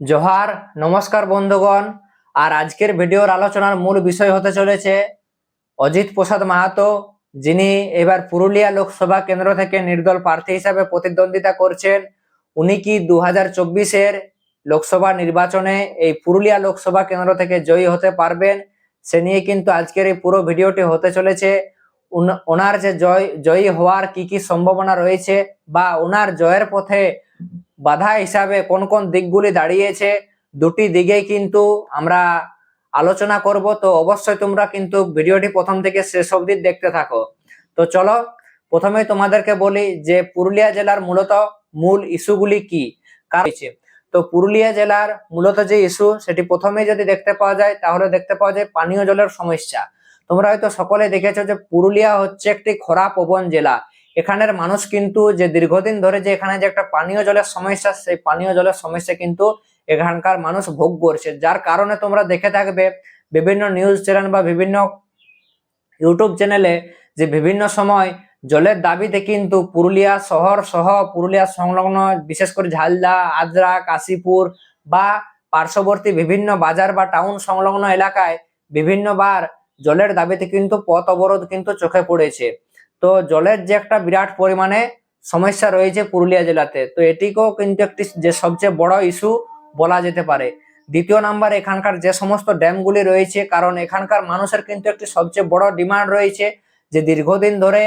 জোহার, নমস্কার বন্ধুগণ। আর আজকের ভিডিওর আলোচনার মূল বিষয় হতে চলেছে অজিত প্রসাদ মাহাতো, যিনি এবার পুরুলিয়া লোকসভা কেন্দ্র থেকে নির্দল প্রার্থী হিসাবে প্রতিদ্বন্দ্বিতা করছেন। উনি কি দু হাজার চব্বিশের লোকসভা নির্বাচনে এই পুরুলিয়া লোকসভা কেন্দ্র থেকে জয়ী হতে পারবেন, সে নিয়ে কিন্তু আজকের এই পুরো ভিডিওটি হতে চলেছে। ওনার যে জয়, জয়ী হওয়ার কি কি সম্ভাবনা রয়েছে বা ওনার জয়ের পথে বাধা হিসাবে কোন কোন দিকগুলি দাঁড়িয়েছে, দুটি দিকেই কিন্তু আমরা আলোচনা করব। তো অবশ্যই তোমরা কিন্তু ভিডিওটি প্রথম থেকে শেষ অবধি দেখতে থাকো। তো চলো প্রথমে তোমাদেরকে বলি যে পুরুলিয়া জেলার মূলত মূল ইস্যুগুলি কি? কার রয়েছে তো পুরুলিয়া জেলার মূলত যে ইস্যু, সেটি প্রথমে যদি দেখতে পাওয়া যায়, তাহলে দেখতে পাওয়া যায় পানীয় জলের সমস্যা। তোমরা হয়তো সকলে দেখেছ যে পুরুলিয়া হচ্ছে একটি খরা প্রবণ জেলা। এখানের মানুষ কিন্তু যে দীর্ঘদিন ধরে যে এখানে যে একটা পানীয় জলের সমস্যা, সেই পানীয় জলের সমস্যা কিন্তু এখানকার মানুষ ভোগ করছে। যার কারণে তোমরা দেখে থাকবে বিভিন্ন নিউজ চ্যানেল বা বিভিন্ন ইউটিউব চ্যানেলে যে বিভিন্ন সময় জলের দাবিতে কিন্তু পুরুলিয়া শহর সহ পুরুলিয়া সংলগ্ন বিশেষ করে ঝালদা, আদ্রা, কাশীপুর বা পার্শ্ববর্তী বিভিন্ন বাজার বা টাউন সংলগ্ন এলাকায় বিভিন্নবার জলের দাবিতে কিন্তু পথ অবরোধ কিন্তু চোখে পড়েছে। তো জলের যে একটা বিরাট পরিমাণে সমস্যা রয়েছে পুরুলিয়া জেলাতে, তো এটিকেও কিন্তু একটি যে সবচেয়ে বড় ইস্যু বলা যেতে পারে। দ্বিতীয় নাম্বার, এখানকার যে সমস্ত ড্যামগুলি রয়েছে, কারণ এখানকার মানুষের কিন্তু একটি সবচেয়ে বড় ডিমান্ড রয়েছে যে দীর্ঘদিন ধরে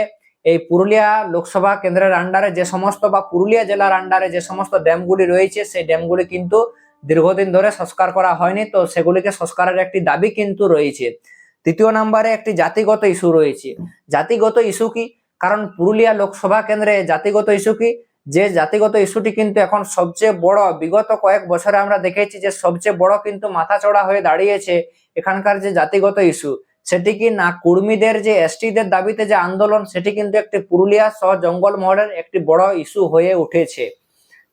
এই পুরুলিয়া লোকসভা কেন্দ্রের আন্ডারে যে সমস্ত বা পুরুলিয়া জেলার আন্ডারে যে সমস্ত ড্যামগুলি রয়েছে, সেই ড্যামগুলি কিন্তু দীর্ঘদিন ধরে সংস্কার করা হয়নি। তো সেগুলিকে সংস্কারের একটি দাবি কিন্তু রয়েছে। তৃতীয় নাম্বারে একটি জাতিগত ইস্যু রয়েছে। জাতিগত ইস্যু কি? কারণ পুরুলিয়া লোকসভা কেন্দ্রে জাতিগত ইস্যু কি? যে জাতিগত ইস্যুটি কিন্তু এখন সবচেয়ে বড় বিগত কয়েক বছরে আমরা দেখেছি যে সবচেয়ে বড় কিন্তু মাথাচড়া হয়ে দাঁড়িয়েছে এখানকার যে জাতিগত ইস্যু। সেটি কি না কুর্মীদের যে এসটিদের দাবিতে যে আন্দোলন সেটি কিন্তু একটি পুরুলিয়া সহ জঙ্গল মহলের একটি বড় ইস্যু হয়ে উঠেছে।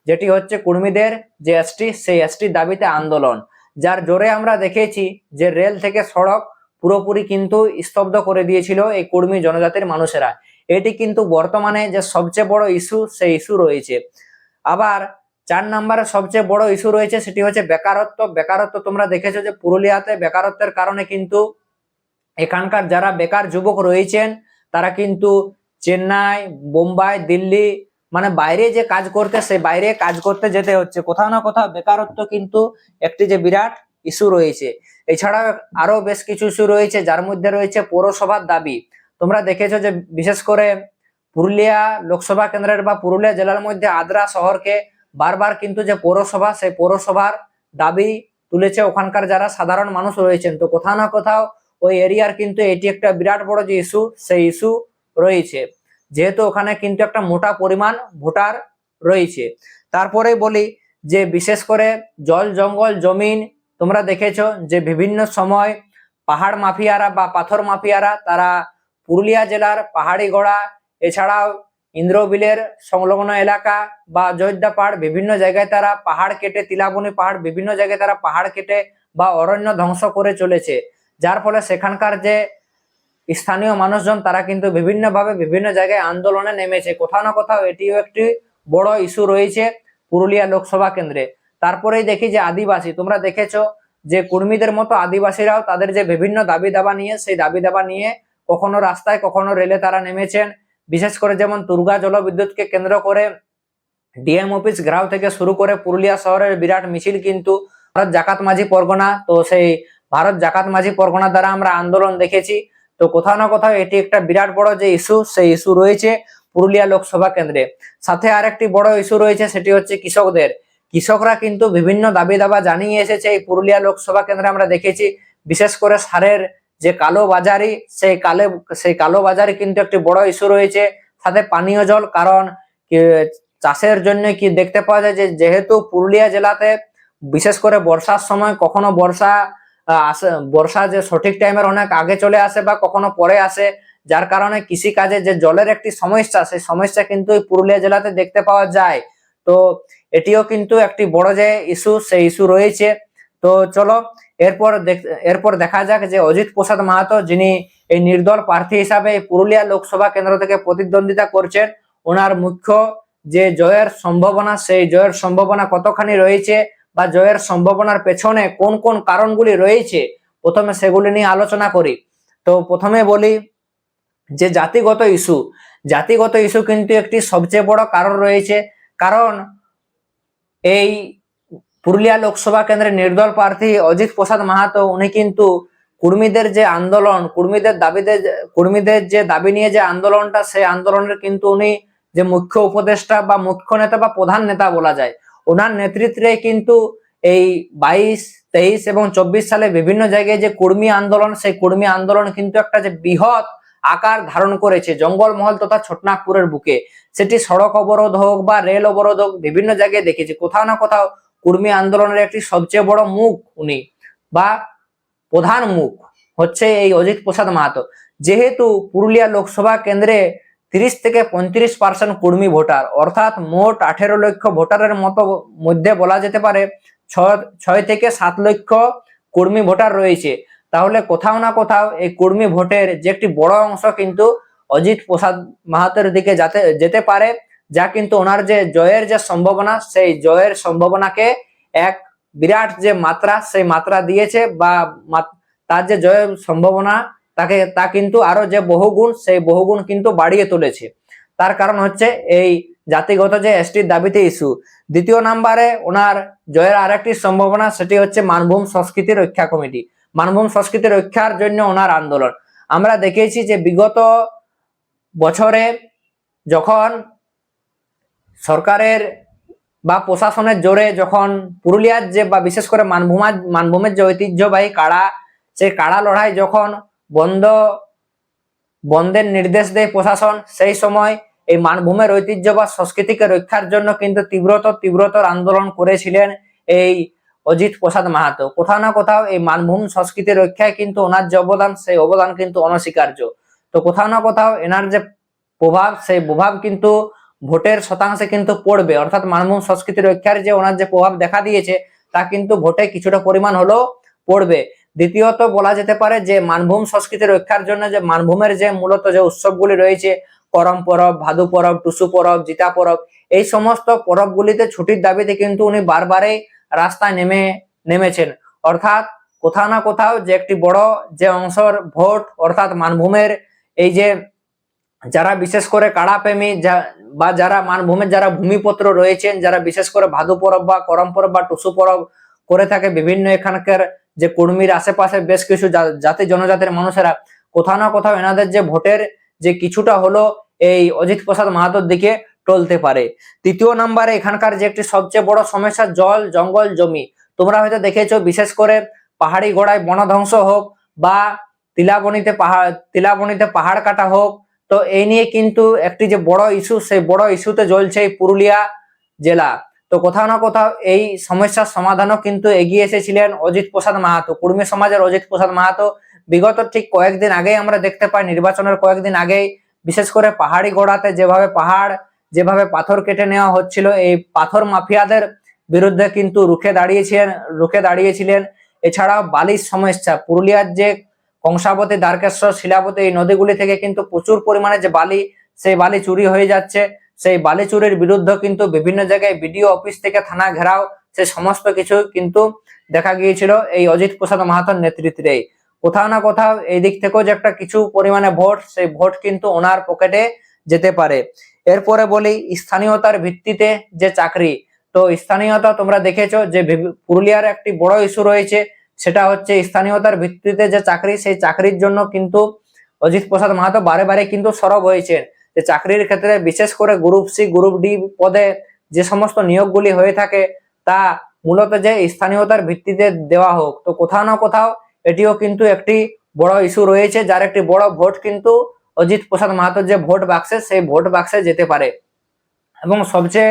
যেটি হচ্ছে কুর্মীদের যে এসটি সেই এসটির দাবিতে আন্দোলন। যার জোরে আমরা দেখেছি যে রেল থেকে সড়ক পুরোপুরি কিন্তু স্তব্ধ করে দিয়েছিল এই কুর্মী জনজাতির মানুষেরা। এটি কিন্তু বর্তমানে যে সবচেয়ে বড় ইস্যু সেই ইস্যু রয়েছে। আবার চার নম্বরে সবচেয়ে বড় ইস্যু রয়েছে সেটি হচ্ছে বেকারত্ব। বেকারত্ব তোমরা দেখেছ যে পুরুলিয়াতে বেকারত্বের কারণে কিন্তু এখানকার যারা বেকার যুবক রয়েছেন, তারা কিন্তু চেন্নাই, বোম্বাই, দিল্লি মানে বাইরে যে কাজ করতে সে বাইরে কাজ করতে যেতে হচ্ছে। কোথাও না কোথাও বেকারত্ব কিন্তু একটি যে বিরাট ইস্যু রয়েছে। এছাড়াও আরও বেশ কিছু ইস্যু রয়েছে, যার মধ্যে রয়েছে পৌরসভার দাবি। তোমরা দেখেছ যে বিশেষ করে পুরুলিয়া লোকসভা কেন্দ্রের বা পুরুলিয়া জেলার মধ্যে আদ্রা শহরকে বারবার কিন্তু যে পৌরসভা, সেই পৌরসভার দাবি তুলেছে ওখানকার যারা সাধারণ মানুষ রয়েছেন। তো কোথাও না কোথাও ওই এরিয়ার কিন্তু এটি একটা বিরাট বড় যে ইস্যু সেই ইস্যু রয়েছে। যেহেতু ওখানে কিন্তু একটা মোটা পরিমাণ ভোটার রয়েছে। তারপরে বলি যে বিশেষ করে জল, জঙ্গল, জমিন তোমরা দেখেছ যে বিভিন্ন সময় পাহাড় মাফিয়ারা বা পাথর মাফিয়ারা তারা পুরুলিয়া জেলার পাহাড়ি গড়া, এছাড়াও ইন্দ্রবিলের সংলগ্ন এলাকা বা অযোধ্যা পাহাড় বিভিন্ন জায়গায় তারা পাহাড় কেটে, তিলাবনী পাহাড় বিভিন্ন জায়গায় তারা পাহাড় কেটে বা অরণ্য ধ্বংস করে চলেছে। যার ফলে সেখানকার যে স্থানীয় মানুষজন তারা কিন্তু বিভিন্নভাবে বিভিন্ন জায়গায় আন্দোলনে নেমেছে। কোথাও না কোথাও এটিও একটি বড় ইস্যু রয়েছে পুরুলিয়া লোকসভা কেন্দ্রে। তারপরেই দেখি যে আদিবাসী। তোমরা দেখেছ যে কর্মীদের মতো আদিবাসীরাও তাদের যে বিভিন্ন দাবি দাবা নিয়ে, সেই দাবি দাবা নিয়ে কখনো রাস্তায়, কখনো রেলে তারা নেমেছেন। বিশেষ করে যেমন দুর্গা জলবিদ্যুৎকে কেন্দ্র করে ডিএম অফিস ঘেরাও থেকে শুরু করে পুরুলিয়া শহরের বিরাট মিছিল কিন্তু ভারত জাকাত মাঝি পরগনা, তো সেই ভারত জাকাত মাঝি পরগনা দ্বারা আমরা আন্দোলন দেখেছি। তো কোথাও না কোথাও এটি একটা বিরাট বড় যে ইস্যু, সেই ইস্যু রয়েছে পুরুলিয়া লোকসভা কেন্দ্রে। সাথে আরেকটি বড় ইস্যু রয়েছে, সেটি হচ্ছে কৃষকদের। কৃষকরা কিন্তু বিভিন্ন দাবি দাবা জানিয়ে এসেছে। এই পুরুলিয়া লোকসভা কেন্দ্রে আমরা দেখেছি, বিশেষ করে সারের যে কালো বাজারি, সেই কালো সেই কালো বাজারে কিন্তু একটি বড় ইস্যু রয়েছে। সাথে পানীয় জল, কারণ চাষের জন্য কি দেখতে পাওয়া যায় যে, যেহেতু পুরুলিয়া জেলাতে বিশেষ করে বর্ষার সময় কখনো বর্ষা আসে, বর্ষা যে সঠিক টাইমের অনেক আগে চলে আসে বা কখনো পরে আসে, যার কারণে কৃষিকাজে যে জলের একটি সমস্যা, সেই সমস্যা কিন্তু পুরুলিয়া জেলাতে দেখতে পাওয়া যায়। তো এটিও কিন্তু একটি বড় যে ইস্যু সেই ইস্যু রয়েছে। তো চলো, এরপর এরপর দেখা যাক যে অজিত প্রসাদ মাহাতো, যিনি এই নির্দল প্রার্থী হিসাবে পুরুলিয়া লোকসভা কেন্দ্র থেকে প্রতিদ্বন্দ্বিতা করছেন, ওনার মুখ্য যে জয়ের সম্ভাবনা, সেই জয়ের সম্ভাবনা কতখানি রয়েছে বা জয়ের সম্ভাবনার পেছনে কোন কোন কারণগুলি রয়েছে, প্রথমে সেগুলি নিয়ে আলোচনা করি। তো প্রথমে বলি যে জাতিগত ইস্যু জাতিগত ইস্যু কিন্তু একটি সবচেয়ে বড় কারণ রয়েছে। কারণ এই পুরুলিয়া লোকসভা কেন্দ্রের নির্দল প্রার্থী অজিত প্রসাদ মাহাতো, উনি কিন্তু কুর্মীদের যে আন্দোলন, কুর্মীদের দাবিদের কুর্মীদের যে দাবি নিয়ে যে আন্দোলনটা, সেই আন্দোলনের কিন্তু উনি যে মুখ্য উপদেষ্টা বা মুখ্য নেতা বা প্রধান নেতা বলা যায়, ওনার নেতৃত্বে কিন্তু এই বাইশ, তেইশ এবং চব্বিশ সালে বিভিন্ন জায়গায় যে কর্মী আন্দোলন, সেই কর্মী আন্দোলন কিন্তু একটা যে বৃহৎ আকার ধারণ করেছে। জঙ্গলমহল তথা ছোটনাগপুরের বুকে। সেটি সড়ক অবরোধ হোক বা রেল অবরোধ হোক, বিভিন্ন জায়গায় দেখেছি। কোথাও না কোথাও কর্মী আন্দোলনের একটি সবচেয়ে বড় মুখ উনি বা প্রধান মুখ হচ্ছে এই অজিত প্রসাদ মাহাতো। যেহেতু পুরুলিয়া লোকসভা কেন্দ্রে তিরিশ থেকে পঁয়ত্রিশ পার্সেন্ট কর্মী ভোটার, অর্থাৎ মোট আঠেরো লক্ষ ভোটারের মতো মধ্যে বলা যেতে পারে, ছয় থেকে সাত লক্ষ কর্মী ভোটার রয়েছে। তাহলে কোথাও না কোথাও এই কর্মী ভোটের যে একটি বড় অংশ কিন্তু অজিত প্রসাদ মাহাতের দিকে যাতে, যেতে পারে, যা কিন্তু ওনার যে জয়ের যে সম্ভাবনা, সেই জয়ের সম্ভাবনাকে এক বিরাট যে মাত্রা, সেই মাত্রা দিয়েছে বা তার যে জয়ের সম্ভাবনা, তাকে, তা কিন্তু আরও যে বহুগুণ, সেই বহুগুণ কিন্তু বাড়িয়ে তুলেছে। তার কারণ হচ্ছে এই জাতিগত যে এসটির দাবিতে ইস্যু। দ্বিতীয় নাম্বারে ওনার জয়ের আরেকটি সম্ভাবনা, সেটি হচ্ছে মানভূম সংস্কৃতি রক্ষা কমিটি। মানভূম সংস্কৃতি রক্ষার জন্য ওনার আন্দোলন। আমরা দেখেছি যে বিগত বছরে যখন সরকারের বা প্রশাসনের জোরে যখন পুরুলিয়ার যে বা বিশেষ করে মানভূমা মানভূমের যে ঐতিহ্যবাহী কাড়া, সেই কাড়া লড়াই যখন বন্ধ, বন্ধের নির্দেশ দেয় প্রশাসন, সেই সময় এই মানভূমের ঐতিহ্য বা সংস্কৃতিকে রক্ষার জন্য কিন্তু তীব্রতর তীব্রতর আন্দোলন করেছিলেন এই অজিত প্রসাদ মাহাতো। কোথাও না কোথাও এই মানভূম সংস্কৃতি রক্ষায় কিন্তু ওনার যে অবদান, সেই অবদান কিন্তু অনস্বীকার্য। তো কোথাও না কোথাও এনার যে প্রভাব, সেই প্রভাব কিন্তু ভোটের শতাংশে কিন্তু পড়বে। অর্থাৎ মানভূম সংস্কৃতি রক্ষার যে ওনার যে প্রভাব দেখা দিয়েছে, তা কিন্তু ভোটে কিছুটা পরিমাণ হলেও পড়বে। দ্বিতীয়ত বলা যেতে পারে যে মানভূম সংস্কৃতি রক্ষার জন্য যে মানভূমের যে মূলত যে উৎসবগুলি রয়েছে, করম পরব, ভাদু পরব, টুসু পরব, জিতা পরব, এই সমস্ত পরবগুলিতে ছুটির দাবিতে কিন্তু উনি বারবারই রাস্তায় নেমে, নেমেছেন। অর্থাৎ কোথাও না কোথাও যে একটি বড় যে অংশর ভোট, অর্থাৎ মানভূমের এই যে যারা বিশেষ করে কাড়াপ্রেমী বা যারা মানভূমের যারা ভূমিপত্র রয়েছেন, যারা বিশেষ করে ভাদু পরব বা করম পরব বা টুসু পরব করে থাকে বিভিন্ন এখানকার যে কর্মীর আশেপাশে বেশ কিছু জাতি জনজাতির মানুষেরা, কোথাও না কোথাও এনাদের যে ভোটের যে কিছুটা হলো এই অজিত প্রসাদ মাহাতোর দিকে টলতে পারে। তৃতীয় নাম্বারে এখানকার যে একটি সবচেয়ে বড় সমস্যা, জল, জঙ্গল, জমি। তোমরা হয়তো দেখেছ, বিশেষ করে পাহাড়ি গোড়ায় বনধ্বংস হোক বা তিলাবনিতে পাহাড় তিলাবনিতে পাহাড় কাটা হোক, তো এই নিয়ে কিন্তু একটি যে বড় ইস্যু, সেই বড় ইস্যুতে জ্বলছে এই পুরুলিয়া জেলা। তো কোথাও না কোথাও এই সমস্যার সমাধানও কিন্তু এগিয়ে এসেছিলেন অজিত প্রসাদ মাহাতো, কুর্মী সমাজের অজিত প্রসাদ মাহাতো। বিগত ঠিক কয়েকদিন আগেই আমরা দেখতে পাই, নির্বাচনের কয়েকদিন আগেই, বিশেষ করে পাহাড়ি গোড়াতে যেভাবে পাহাড় যেভাবে পাথর কেটে নেওয়া হচ্ছিল, এই পাথর মাফিয়াদের বিরুদ্ধে কিন্তু রুখে দাঁড়িয়েছিলেন রুখে দাঁড়িয়েছিলেন। এছাড়াও বালির সমস্যা, পুরুলিয়ার যে কংসাবতী, দ্বারকেশ্বর, শিলাবতী এই নদীগুলি থেকে কিন্তু প্রচুর পরিমাণে যে বালি, সেই বালি চুরি হয়ে যাচ্ছে। সেই বালি চুরির বিরুদ্ধে কিন্তু বিভিন্ন জায়গায় বিডিও অফিস থেকে থানা ঘেরাও, সে সমস্ত কিছু কিন্তু দেখা গিয়েছিল এই অজিত প্রসাদ মাহাতোর নেতৃত্বে কোথাও না কোথাও এই দিক থেকেও যে একটা কিছু পরিমাণে ভোট, সেই ভোট কিন্তু ওনার পকেটে যেতে পারে। এরপরে বলি স্থানীয়তার ভিত্তিতে যে চাকরি। তো স্থানীয়তা তোমরা দেখেছ যে পুরুলিয়ার একটি বড় ইস্যু রয়েছে, সেটা হচ্ছে স্থানীয়তার ভিত্তিতে যে চাকরি, সেই চাকরির জন্য কিন্তু অজিত প্রসাদ মাহাতো বারে বারে কিন্তু সরব হয়েছেন যে চাকরির ক্ষেত্রে বিশেষ করে গ্রুপ সি, গ্রুপ ডি পদে যে সমস্ত নিয়োগগুলি হয়ে থাকে, তা মূলত যে স্থানীয়তার ভিত্তিতে দেওয়া হোক। তো কোথাও না কোথাও এটিও কিন্তু একটি বড় ইস্যু রয়েছে, যার একটি বড় ভোট কিন্তু অজিত প্রসাদ মাহাতোর যে ভোট বাক্সে, সেই ভোট বাক্সে যেতে পারে। এবং সবচেয়ে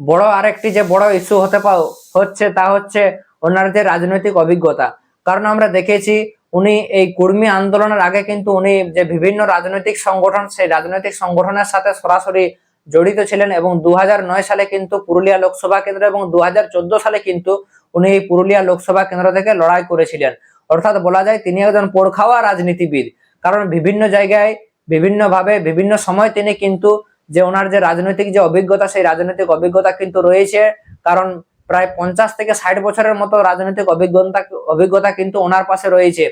বড় আরেকটি যে বড় ইস্যু হতে পা হচ্ছে তা হচ্ছে ওনার যে রাজনৈতিক অভিজ্ঞতা। কারণ আমরা দেখেছি উনি এই কর্মী আন্দোলনের আগে কিন্তু উনি যে বিভিন্ন রাজনৈতিক সংগঠন, সেই রাজনৈতিক সংগঠনের সাথে সরাসরি জড়িত ছিলেন এবং দু হাজার নয় সালে কিন্তু পুরুলিয়া লোকসভা কেন্দ্র এবং দু হাজার চোদ্দ সালে কিন্তু উনি এই পুরুলিয়া লোকসভা কেন্দ্র থেকে লড়াই করেছিলেন। অর্থাৎ বলা যায় তিনি একজন পোড়খাওয়া রাজনীতিবিদ। কারণ বিভিন্ন জায়গায় বিভিন্ন ভাবে বিভিন্ন সময় তিনি কিন্তু যে ওনার যে রাজনৈতিক যে অভিজ্ঞতা, সেই রাজনৈতিক অভিজ্ঞতা কিন্তু রয়েছে। কারণ প্রায় পঞ্চাশ থেকে ষাট বছরের মতো রাজনৈতিক অভিজ্ঞতা অভিজ্ঞতা কিন্তু ওনার পাশে রয়েছে।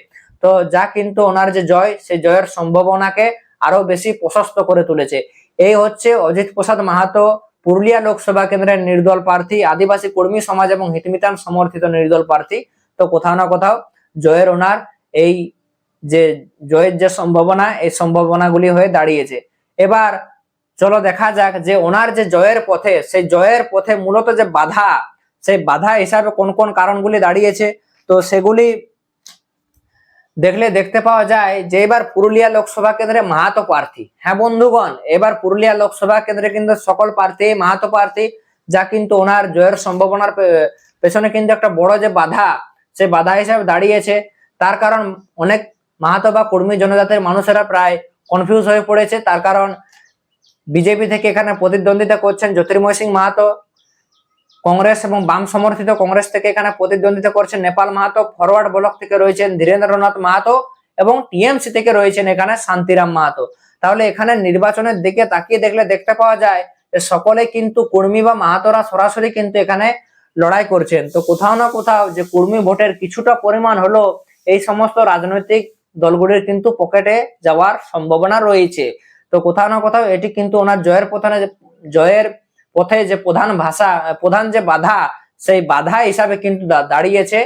তো যা কিন্তু ওনার যে জয়, সেই জয়ের সম্ভাবনাকে আরও বেশি প্রশস্ত করে তুলেছে। এই হচ্ছে অজিত প্রসাদ মাহাতো, পুরুলিয়া লোকসভা কেন্দ্রের নির্দল প্রার্থী, আদিবাসী কর্মী সমাজ এবং হিতমিতান সমর্থিত নির্দল প্রার্থী। তো কোথাও না কোথাও জয়ের ওনার এই যে জয়ের যে সম্ভাবনা, এই সম্ভাবনাগুলি হয়ে দাঁড়িয়েছে। এবার চলো দেখা যাক যে ওনার যে জয়ের পথে, সেই জয়ের পথে মূলত যে বাধা, সেই বাধা হিসাবে কোন কোন কারণগুলি দাঁড়িয়েছে? তো সেগুলি দেখলে দেখতে পাওয়া যায় যে এবার পুরুলিয়া লোকসভা কেন্দ্রে মাহাতো প্রার্থী। হ্যাঁ বন্ধুগণ, এবার পুরুলিয়া লোকসভা কেন্দ্রে কিন্তু সকল প্রার্থী, মাহাতো প্রার্থী, যা কিন্তু ওনার জয়ের সম্ভাবনার পেছনে কিন্তু একটা বড় যে বাধা, সেই বাধা হিসাবে দাঁড়িয়েছে। তার কারণ অনেক মাহাতো বা কর্মী জনজাতির মানুষেরা প্রায় কনফিউজ হয়ে পড়েছে। তার কারণ বিজেপি থেকে এখানে প্রতিদ্বন্দ্বিতা করছেন জ্যোতির্ময় সিং মাহাতো। কংগ্রেস এবং বাম সমর্থিত কংগ্রেস থেকে এখানে প্রতিদ্বন্দ্বিতা করছেন নেপাল মাহাতো। ফরওয়ার্ড ব্লক থেকে রয়েছেন ধীরেন্দ্রনাথ মাহাতো এবং টিএমসি থেকে রয়েছেন এখানে শান্তিরাম মাহাতো। তাহলে এখানে নির্বাচনের দিকে তাকিয়ে দেখলে দেখতে পাওয়া যায় যে সকলে কিন্তু কর্মী বা মাহাতোরা সরাসরি কিন্তু এখানে লড়াই করছেন। তো কোথাও না কোথাও যে কর্মী ভোটের কিছুটা পরিমাণ হলো এই সমস্ত রাজনৈতিক দলগুলির কিন্তু পকেটে যাওয়ার সম্ভাবনা রয়েছে। তো কোথাও না কোথাও এটি কিন্তু ওনার জয়ের পথে জয়ের পথে যে প্রধান ভাষা, প্রধান যে বাধা, সেই বাধা হিসাবে কিন্তু দাঁড়িয়েছে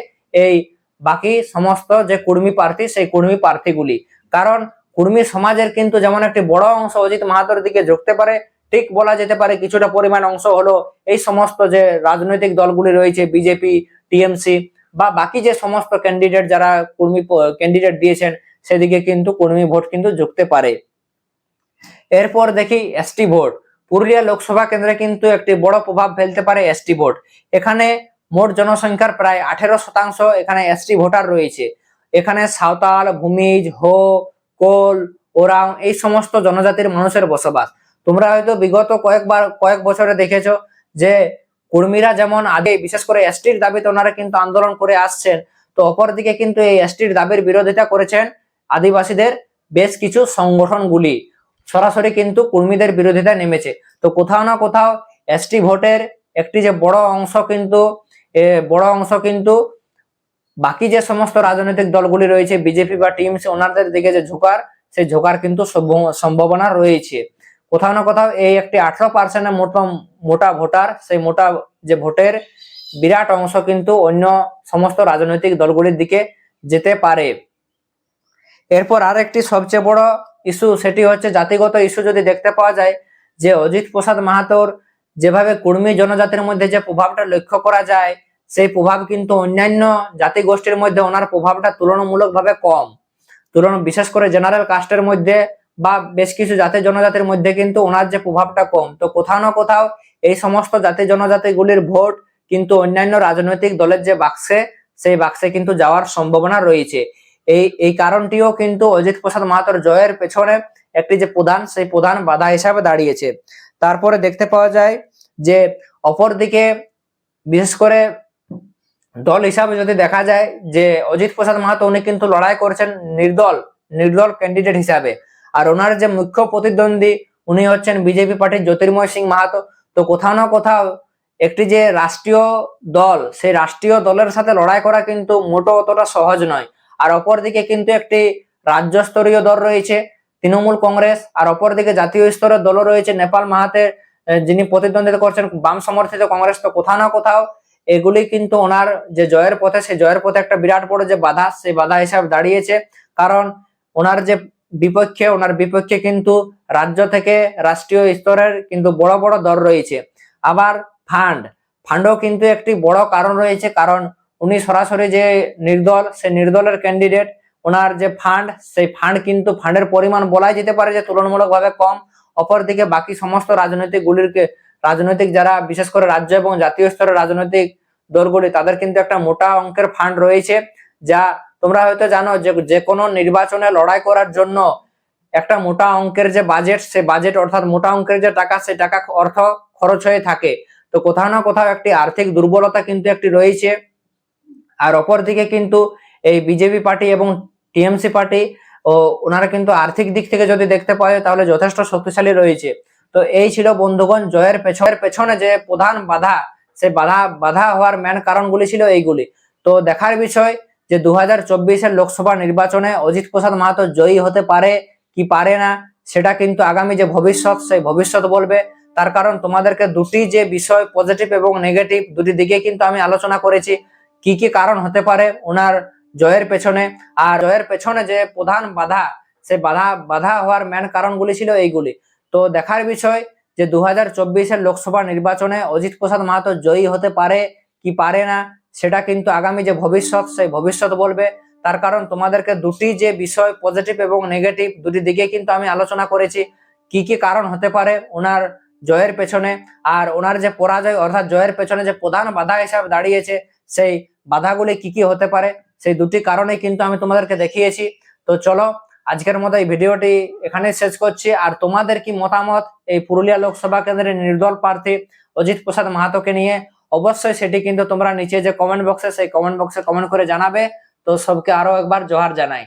এই বাকি সমস্ত যে কর্মী প্রার্থী, সেই কর্মী প্রার্থীগুলি। কারণ কর্মী সমাজের কিন্তু যেমন একটি বড় অংশ অজিত মাহাতোর দিকে ঝুঁকতে পারে, ঠিক বলা যেতে পারে কিছুটা পরিমাণ অংশ হলো এই সমস্ত যে রাজনৈতিক দলগুলি রয়েছে, বিজেপি, টিএমসি বা বাকি যে সমস্ত ক্যান্ডিডেট যারা কর্মী ক্যান্ডিডেট দিয়েছেন, সেদিকে কিন্তু কর্মী ভোট কিন্তু ঝুঁকতে পারে। এরপর দেখি এসটি ভোট। পুরুলিয়া লোকসভা কেন্দ্রে কিন্তু একটি বড় প্রভাব ফেলতে পারে এসটি ভোট। এখানে মোট জনসংখ্যার প্রায় আঠেরো শতাংশ এখানে এসটি ভোটার রয়েছে। এখানে সাঁওতাল, ভূমিজ, হো, কোল, ওরাং এই সমস্ত জনজাতির মানুষের বসবাস। তোমরা হয়তো বিগত কয়েকবার, কয়েক বছরে দেখেছ যে কর্মীরা যেমন আগে, বিশেষ করে এসটির দাবিতে ওনারা কিন্তু আন্দোলন করে আসছেন, তো অপরদিকে কিন্তু এই এসটির দাবির বিরোধিতা করেছেন আদিবাসীদের বেশ কিছু সংগঠনগুলি। সরাসরি কিন্তু কর্মীদের বিরোধিতা নেমেছে। তো কোথাও না কোথাও এসটি ভোটের একটি যে বড় অংশ কিন্তু বড় অংশ কিন্তু বাকি যে সমস্ত রাজনৈতিক দলগুলি রয়েছে, বিজেপি বা টিএমসি, ওনাদের দিকে যে ঝোঁকার, সেই ঝোঁকার কিন্তু সম্ভাবনা রয়েছে। কোথাও না কোথাও এই একটি আঠারো পার্সেন্টের মোটা মোটা ভোটার, সেই মোটা যে ভোটের বিরাট অংশ কিন্তু অন্য সমস্ত রাজনৈতিক দলগুলির দিকে যেতে পারে। এরপর আর একটি সবচেয়ে বড় ইস্যু সেটি হচ্ছে জাতিগত ইস্যু যদি দেখতে পাওয়া যায়, যে অজিত প্রসাদ মাহাতোর যেভাবে কুর্মী জনজাতির মধ্যে যে প্রভাবটা লক্ষ্য করা যায়, সেই প্রভাব কিন্তু অন্যান্য জাতি গোষ্ঠীর মধ্যে ওনার প্রভাবটা তুলনামূলকভাবে কম। তুলনা বিশেষ করে জেনারেল কাস্টের মধ্যে বা বেশ কিছু জাতি জনজাতির মধ্যে কিন্তু ওনার যে প্রভাবটা কম। তো কোথাও না কোথাও এই সমস্ত জাতি জনজাতিগুলির ভোট কিন্তু অন্যান্য রাজনৈতিক দলের যে বাক্সে, সেই বাক্সে কিন্তু যাওয়ার সম্ভাবনা রয়েছে। এই এই কারণটিও কিন্তু অজিত প্রসাদ মাহাতোর জয়ের পেছনে একটি যে প্রধান, সেই প্রধান বাধা হিসাবে দাঁড়িয়েছে। তারপরে দেখতে পাওয়া যায় যে অপরদিকে বিশেষ করে দল হিসাবে যদি দেখা যায় যে অজিত প্রসাদ মাহাতো, উনি কিন্তু লড়াই করছেন নির্দল নির্দল ক্যান্ডিডেট হিসাবে। আর ওনার যে মুখ্য প্রতিদ্বন্দ্বী, উনি হচ্ছেন বিজেপি পার্টির জ্যোতির্ময় সিং মাহাতো। তো কোথাও না কোথাও একটি যে রাষ্ট্রীয় দল, সেই রাষ্ট্রীয় দলের সাথে লড়াই করা কিন্তু মোটো অতটা সহজ নয়। আর অপরদিকে কিন্তু একটি রাজ্য স্তরীয় দল রয়েছে, তৃণমূল কংগ্রেস, আর অপরদিকে জাতীয় স্তরের দলও রয়েছে, নেপাল মাহাতের যিনি প্রতিদ্বন্দ্বিতা করছেন, বাম সমর্থিত কংগ্রেস। তো কোথাও না কোথাও এগুলি কিন্তু ওনার যে জয়ের পথে, সেই জয়ের পথে একটা বিরাট বড় যে বাধা, সেই বাধা হিসাবে দাঁড়িয়েছে। কারণ ওনার যে বিপক্ষে, ওনার বিপক্ষে কিন্তু রাজ্য থেকে রাষ্ট্রীয় স্তরের কিন্তু বড় বড় দল রয়েছে। আবার ফান্ড, ফান্ডও কিন্তু একটি বড় কারণ রয়েছে, কারণ উনি সরাসরি যে নির্দল সেই নির্দলের ক্যান্ডিডেট ওনার যে ফান্ড, সেই ফান্ড কিন্তু ফান্ডের পরিমাণ বলাই যেতে পারে যে তুলনামূলকভাবে কম। অপরদিকে বাকি সমস্ত রাজনৈতিক গুলিরকে রাজনৈতিক যারা, বিশেষ করে রাজ্য এবং জাতীয় স্তরের রাজনৈতিক দলগুলি, তাদের কিন্তু একটা মোটা অঙ্কের ফান্ড রয়েছে, যা তোমরা হয়তো জানো যে যে কোনো নির্বাচনে লড়াই করার জন্য একটা মোটা অঙ্কের যে বাজেট সে বাজেট অর্থাৎ মোটা অঙ্কের যে টাকা সে টাকা অর্থ খরচ হয়ে থাকে। তো কোথাও না কোথাও একটি আর্থিক দুর্বলতা কিন্তু একটি রয়েছে। আর অপরদিকে কিন্তু এই বিজেপি পার্টি এবং টিএমসি পার্টি ও ওনারা কিন্তু আর্থিক দিক থেকে যদি দেখতে যায়, তাহলে যথেষ্ট শক্তিশালী রয়েছে। তো এই ছিল বন্ধুগণ, জয়ের পেছনের পেছনে যে প্রধান বাধা সে বাধা বাধা হওয়ার মেন কারণগুলি ছিল এইগুলি। তো দেখার বিষয় যে দু হাজার লোকসভা নির্বাচনে অজিত প্রসাদ মাহাতো জয়ী হতে পারে কি পারে না, সেটা কিন্তু আগামী যে ভবিষ্যৎ, সেই ভবিষ্যৎ বলবে। তার কারণ তোমাদেরকে দুটি যে বিষয় পজিটিভ এবং নেগেটিভ দুটি দিকে কিন্তু আমি আলোচনা করেছি। কি কি কারণ হতে পারে ওনার জয়ের পেছনে? আর জয়ের পেছনে যে প্রধান বাধা, সে বাধা বাধা হওয়ার মেন কারণগুলি ছিল এইগুলি। তো দেখার বিষয় যে দু হাজার লোকসভা নির্বাচনে অজিত প্রসাদ মাহাতো জয়ী হতে পারে কি পারে না সেটা কিন্তু আগামী যে ভবিষ্যৎ, সেই ভবিষ্যৎ বলবে। তার কারণ তোমাদেরকে দুটি যে বিষয় পজিটিভ এবং নেগেটিভ দুটি দিকে কিন্তু আমি আলোচনা করেছি। কি কি কারণ হতে পারে ওনার জয়ের পেছনে আর ওনার যে পরাজয় অর্থাৎ জয়ের পেছনে যে প্রধান বাধা হিসাবে দাঁড়িয়েছে, সেই বাধাগুলি কি কি হতে পারে, সেই দুটি কারণে কিন্তু আমি তোমাদেরকে দেখিয়েছি। তো চলো, আজকের মতো এই ভিডিওটি এখানে শেষ করছি। আর তোমাদের কি মতামত এই পুরুলিয়া লোকসভা কেন্দ্রের নির্দল প্রার্থী অজিত প্রসাদ মাহাতোকে নিয়ে? অবশ্যই সেটি কিন্তু তোমরা নিচে যে কমেন্ট বক্সে সেই কমেন্ট বক্সে কমেন্ট করে জানাবে। তো সবকে আরও একবার জোহার জানাই।